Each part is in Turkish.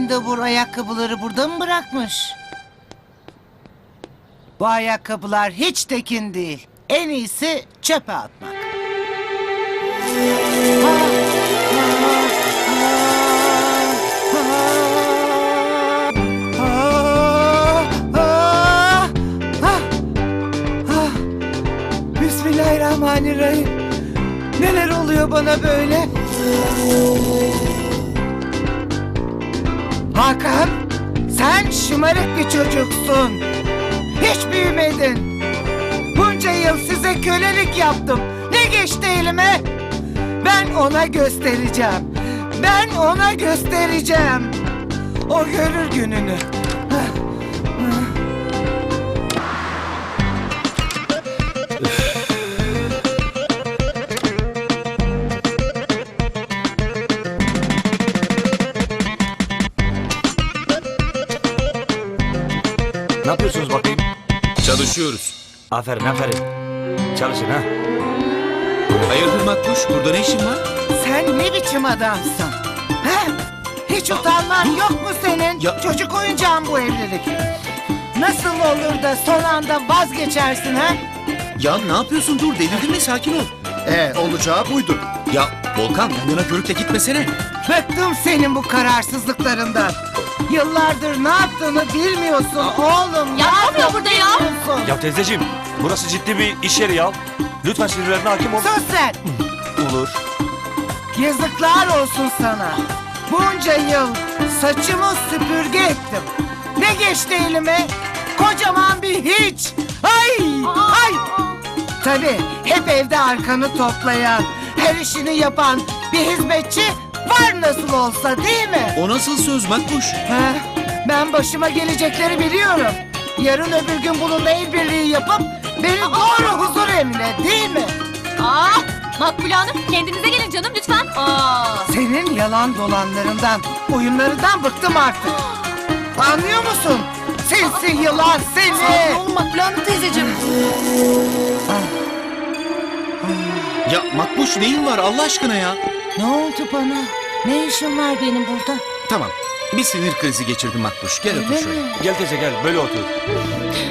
mendebur ayakkabıları burada mı bırakmış? Bu ayakkabılar hiç tekin değil. En iyisi çöpe atmak. Bismillahirrahmanirrahim. Hakan, sen şımarık bir çocuksun. Hiç büyümedin. Bunca yıl size kölelik yaptım. Ne geçti elime? Ben ona göstereceğim. Ben ona göstereceğim. O görür gününü. Ne Çalışıyoruz. Aferin aferin. Çalışın ha. Hayırdır Makbuş? Burada ne işin var? Sen ne biçim adamsın? He? Hiç utanman yok mu senin? Ya- Çocuk oyuncağın bu evlilik. Nasıl olur da son anda vazgeçersin ha? Ya ne yapıyorsun? Dur delirdin mi? Sakin ol. Ee, olacağı buydu. Ya Volkan yanına körükle gitmesene. Bıktım senin bu kararsızlıklarından. Yıllardır ne yaptığını bilmiyorsun oğlum. Ya ne yapıyor burada ya? bilmiyorsun. Ya teyzeciğim burası ciddi bir iş yeri ya. Lütfen sinirlerine hakim ol. Sus sen. Olur. Yazıklar olsun sana. Bunca yıl saçımı süpürge ettim. Ne geçti elime? Kocaman bir hiç. Ay! Ay! Tabii hep evde arkanı toplayan, her işini yapan bir hizmetçi var nasıl olsa değil mi? O nasıl söz Makbuş? Ha, ben başıma gelecekleri biliyorum. Yarın öbür gün bununla el birliği yapıp beni doğru huzur evine değil mi? Aa, Makbule Hanım kendinize gelin canım lütfen. Aa. Senin yalan dolanlarından, oyunlarından bıktım artık. Anlıyor musun? Sinsi yılan seni. olun Makbule Hanım teyzeciğim. Ya Makbuş neyin var Allah aşkına ya? Ne oldu bana? Ne işim var benim burada? Tamam. Bir sinir krizi geçirdim Makbuş. Gel otur Öyle şöyle. Gel teyze gel böyle otur.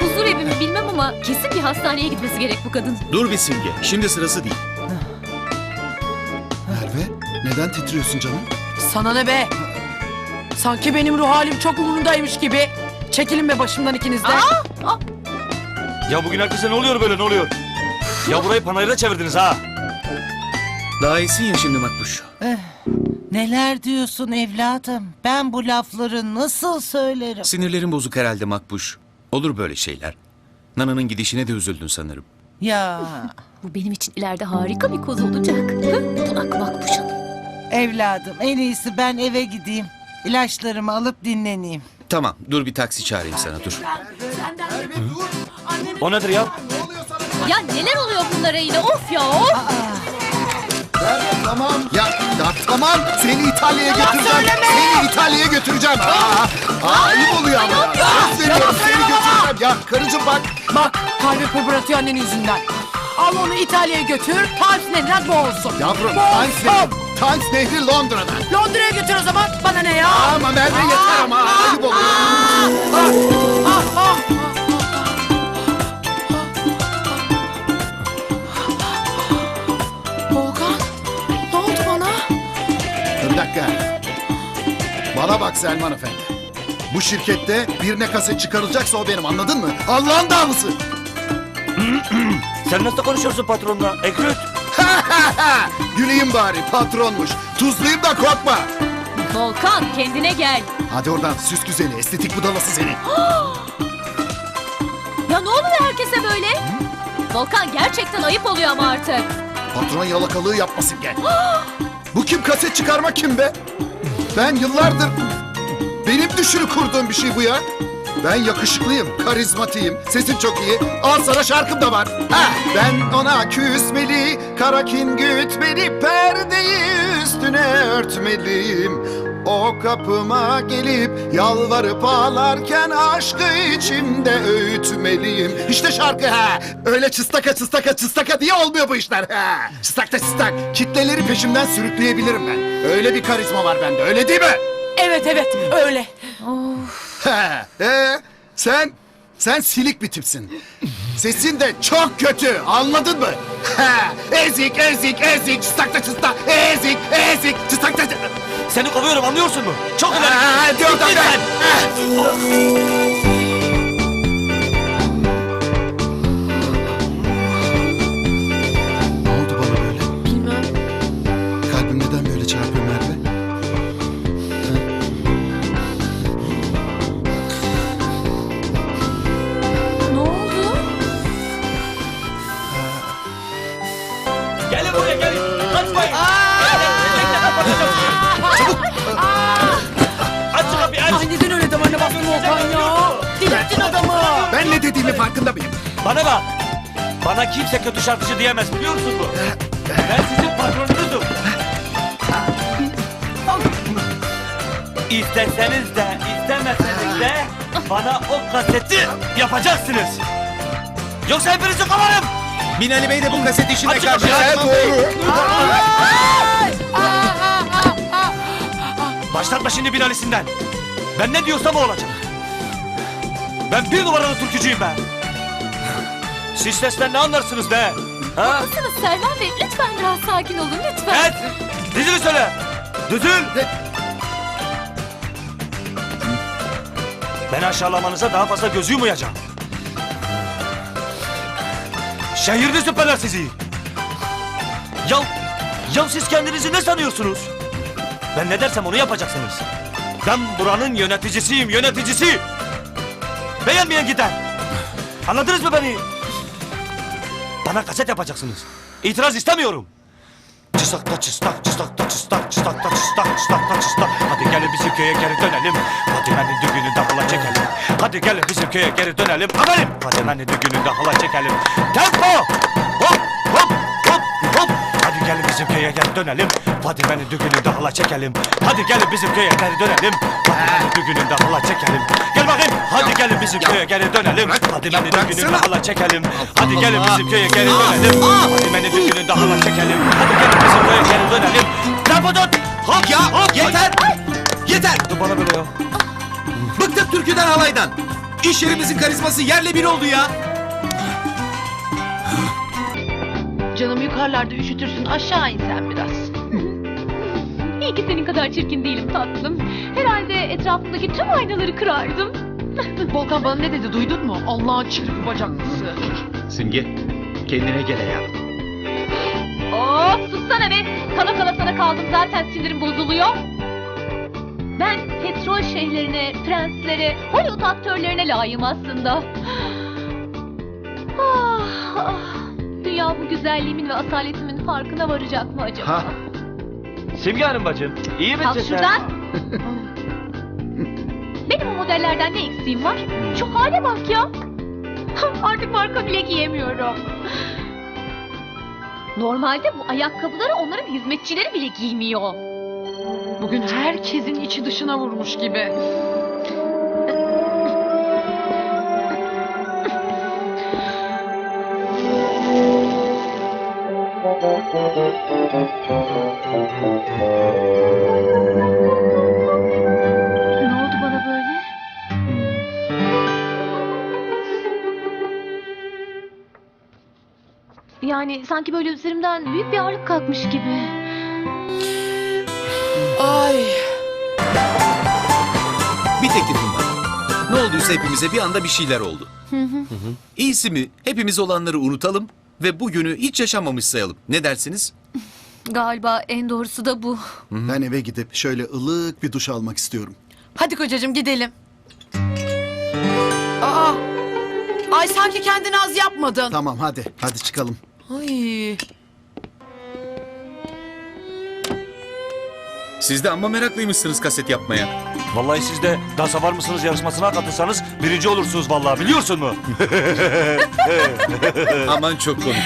Huzur evi mi bilmem ama kesin bir hastaneye gitmesi gerek bu kadın. Dur bir simge. Şimdi sırası değil. Merve, neden titriyorsun canım? Sana ne be? Sanki benim ruh halim çok umurundaymış gibi. Çekilin be başımdan ikiniz de. Ya bugün herkese ne oluyor böyle ne oluyor? Ya burayı panayıra çevirdiniz ha. Daha iyisin ya şimdi Makbuş. Neler diyorsun evladım? Ben bu lafları nasıl söylerim? Sinirlerin bozuk herhalde Makbuş. Olur böyle şeyler. Nana'nın gidişine de üzüldün sanırım. Ya Bu benim için ileride harika bir koz olacak. Hı? Bunak Makbuş Hanım. evladım en iyisi ben eve gideyim. İlaçlarımı alıp dinleneyim. Tamam dur bir taksi çağırayım sana dur. O nedir ya? Ya neler oluyor bunlara yine of ya of. Tamam. Ya, ya tamam. Seni İtalya'ya götüreceğim. Seni İtalya'ya götüreceğim. Aa, aa, ayıp oluyor ama. Söz veriyorum seni götüreceğim. Ya karıcığım bak. Bak kalbi kıpırdatıyor annenin yüzünden. Al onu İtalya'ya götür. Paris nehrine boğulsun. Yavrum. Times Nehri, Times Nehri Londra'da. Londra'ya götür o zaman. Bana ne ya? Ama Merve yeter ama. Ayıp oluyor. Ah, ah. Volkan, dakika. Bana bak Selman Efendi. Bu şirkette birine kaset çıkarılacaksa o benim anladın mı? Allah'ın davası. Sen nasıl konuşuyorsun patronla? Ekrüt. Güleyim bari patronmuş. Tuzlayayım da korkma. Volkan kendine gel. Hadi oradan süs güzeli, estetik budalası seni. Ya ne oluyor herkese böyle? Volkan gerçekten ayıp oluyor ama artık. Patron yalakalığı yapmasın gel. Bu kim kaset çıkarma kim be? Ben yıllardır benim düşünü kurduğum bir şey bu ya. Ben yakışıklıyım, karizmatiyim, sesim çok iyi. Al sana şarkım da var. Ha, ben ona küsmeli, kara kin gütmeli, perdeyi üstüne örtmeliyim. O kapıma gelip yalvarıp ağlarken aşkı içimde öğütmeliyim. İşte şarkı ha. Öyle çıstaka çıstaka çıstaka diye olmuyor bu işler ha. Çıstak da çıstak. Kitleleri peşimden sürükleyebilirim ben. Öyle bir karizma var bende öyle değil mi? Evet evet öyle. He, he. sen sen silik bir tipsin. Sesin de çok kötü. Anladın mı? He, ezik ezik ezik çıstakta çıstak ezik ezik çıstakta Seni kovuyorum anlıyorsun mu? Çok ileri. Aa, diyor da ben. Bastın Volkan ya? Delirttin adamı. Ben ne dediğimi farkında mıyım? Bana bak. Bana kimse kötü şarkıcı diyemez biliyor musun bu? Ben sizin patronunuzum. İsteseniz de istemeseniz de bana o kaseti yapacaksınız. Yoksa hepinizi kovarım. Binali Bey de bu kaset işine Açın karşı. doğru. Başlatma şimdi Binali'sinden. Ben ne diyorsam o olacak. Ben bir numaralı türkücüyüm ben. Siz sesten ne anlarsınız be? Ha? Haklısınız Selman Bey. Lütfen biraz sakin olun lütfen. Evet. Dizini söyle. Düzül. Ben aşağılamanıza daha fazla göz yumayacağım. Şehirde süperler sizi. Ya, ya siz kendinizi ne sanıyorsunuz? Ben ne dersem onu yapacaksınız. Ben buranın yöneticisiyim, yöneticisi. Beğenmeyen gider. Anladınız mı beni? Bana kaset yapacaksınız. İtiraz istemiyorum. Çıstakta çıstak, çıstakta çıstak, çıstakta çıstak, çıstakta çıstak. Hadi gelin bizim köye geri dönelim. Hadi hani düğünü davula çekelim. Hadi gelin bizim köye geri dönelim. Aferin. Hadi hani düğünü davula çekelim. Tempo! Hop. Gelin bizim köye geri dönelim. Hadi beni düğünü davula çekelim. Hadi gelin bizim köye geri dönelim. Hadi beni düğünü davula çekelim. Gel bakayım. Hadi gelin bizim köye geri dönelim. Hadi beni düğünü bıraksana. davula çekelim. Hadi gelin Allah. bizim köye geri dönelim. Hadi beni düğünü davula çekelim. Hadi gelin bizim köye geri dönelim. Tempo tut. Hop Ya hop. yeter. Yeter. Dur bana böyle ya. Bıktık türküden halaydan. İş yerimizin karizması yerle bir oldu ya. Canım yukarılarda üşütürsün aşağı in sen biraz. İyi ki senin kadar çirkin değilim tatlım. Herhalde etrafımdaki tüm aynaları kırardım. Volkan bana ne dedi duydun mu? Allah'ın çirkin bacaklısı. Simge kendine gel ya. Of sussana be. Kala kala sana kaldım zaten sinirim bozuluyor. Ben petrol şeyhlerine, prenslere, Hollywood aktörlerine layığım aslında. Ah, ah. Güzelliğimin ve asaletimin farkına varacak mı acaba? Ha. Simge Hanım bacım. iyi misin Kalk sen? şuradan. Benim o modellerden ne eksiğim var? Şu hale bak ya. Artık marka bile giyemiyorum. Normalde bu ayakkabıları onların hizmetçileri bile giymiyor. Bugün herkesin içi dışına vurmuş gibi. Ne oldu bana böyle? Yani sanki böyle üzerimden büyük bir ağırlık kalkmış gibi. Ay. Bir teklifim var. Ne olduysa hepimize bir anda bir şeyler oldu. İyisi mi hepimiz olanları unutalım ve bugünü hiç yaşanmamış sayalım. Ne dersiniz? Galiba en doğrusu da bu. Ben eve gidip şöyle ılık bir duş almak istiyorum. Hadi kocacığım gidelim. Aa. Ay sanki kendini az yapmadın. Tamam hadi. Hadi çıkalım. Ay. Siz de amma meraklıymışsınız kaset yapmaya. Vallahi siz de dansa var mısınız yarışmasına katılsanız birinci olursunuz vallahi biliyorsun mu? Aman çok komik.